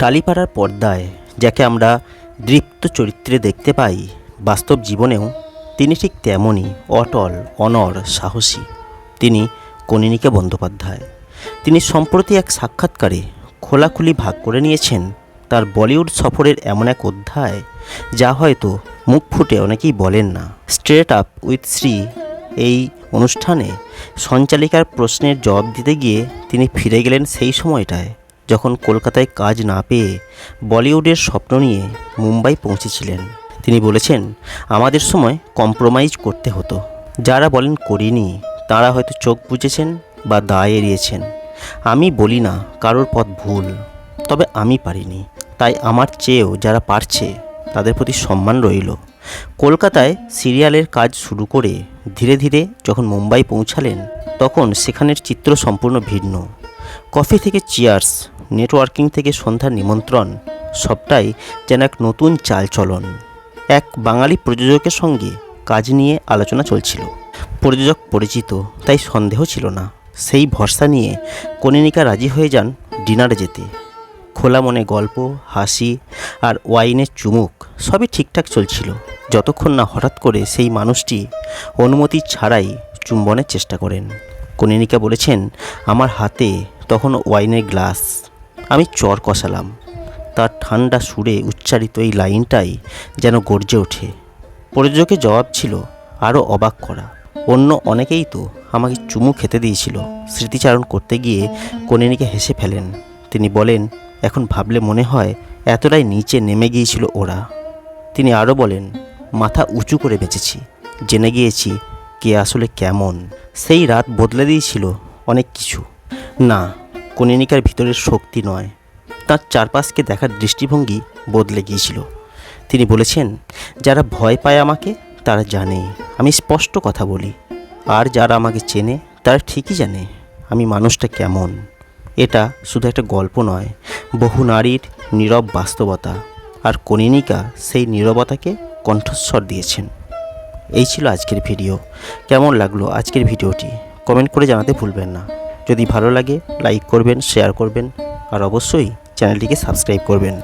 টালিপাড়ার পর্দায়, যাকে আমরা দৃপ্ত চরিত্রে দেখতে পাই, বাস্তব জীবনেও তিনি ঠিক তেমনই অটল অনর সাহসী। তিনি কনিনিকা বন্দ্যোপাধ্যায়। তিনি সম্প্রতি এক সাক্ষাৎকারে খোলাখুলি ভাগ করে নিয়েছেন তার বলিউড সফরের এমন এক অধ্যায়, যা হয়তো মুখ ফুটে অনেকেই বলেন না। স্ট্রেট আপ উইথ শ্রী এই অনুষ্ঠানে সঞ্চালিকার প্রশ্নের জবাব দিতে গিয়ে তিনি ফিরে গেলেন সেই সময়টায়। যখন কলকাতায় কাজ না পেয়ে বলিউডের স্বপ্ন নিয়ে মুম্বাই পৌঁছেছিলেন, তিনি বলেছেন, আমাদের সময় কম্প্রোমাইজ করতে হতো। যারা বলেন করিনি, তারা হয়তো চোখ বুঝেছেন বা দায় এড়িয়েছেন। আমি বলি না কারোর পথ ভুল, তবে আমি পারিনি। তাই আমার চেয়েও যারা পারছে, তাদের প্রতি সম্মান রইল। কলকাতায় সিরিয়ালের কাজ শুরু করে ধীরে ধীরে যখন মুম্বাই পৌঁছালেন, তখন সেখানের চিত্র সম্পূর্ণ ভিন্ন। কফি থেকে চিয়ার্স নেটওয়ার্কিং থেকে সন্ধ্যার নিমন্ত্রণ, সবটাই যেন এক নতুন চালচলন। এক বাঙালি প্রযোজকের সঙ্গে কাজ নিয়ে আলোচনা চলছিল। প্রযোজক পরিচিত, তাই সন্দেহ ছিল না। সেই ভরসা নিয়ে কনিনিকা রাজি হয়ে যান ডিনারে যেতে। খোলা মনে গল্প, হাসি আর ওয়াইনের চুমুক সবই ঠিকঠাক চলছিল। যতক্ষণ না হঠাৎ করে সেই মানুষটি অনুমতি ছাড়াই চুম্বনের চেষ্টা করেন। কনিনিকা বলেছেন, আমার হাতে তখন ওয়াইনের গ্লাস। আমি চর কষালাম। তার ঠান্ডা সুরে উচ্চারিত এই লাইনটাই যেন গর্জে ওঠে। প্রযোজকের জবাব ছিল আরও অবাক করা। অন্য অনেকেই তো আমাকে চুমু খেতে দিয়েছিল। স্মৃতিচারণ করতে গিয়ে কনিনীকে হেসে ফেলেন। তিনি বলেন, এখন ভাবলে মনে হয় এতটাই নিচে নেমে গিয়েছিল ওরা। তিনি আরও বলেন, মাথা উঁচু করে বেঁচেছি। জেনে গিয়েছি কে আসলে কেমন। সেই রাত বদলে দিয়েছিল অনেক কিছু। না, কনিনিকার ভিতরের শক্তি নয়। তার চারপাশকে দেখার দৃষ্টিভঙ্গি বদলে গিয়েছিল। তিনি বলেছেন, যারা ভয় পায় আমাকে, তারা জানে। আমি স্পষ্ট কথা বলি। আর যারা আমাকে চেনে, তারা ঠিকই জানে আমি মানুষটা কেমন। এটা শুধু একটা গল্প নয়, বহু নারীর নীরব বাস্তবতা। আর কনিনিকা সেই নীরবতাকে কণ্ঠস্বর দিয়েছেন। এই ছিল আজকের ভিডিও। কেমন লাগল আজকের ভিডিওটি? কমেন্ট করে জানাতে ভুলবেন না। যদি ভালো লাগে লাইক করবেন শেয়ার করবেন আর অবশ্যই চ্যানেলটিকে সাবস্ক্রাইব করবেন।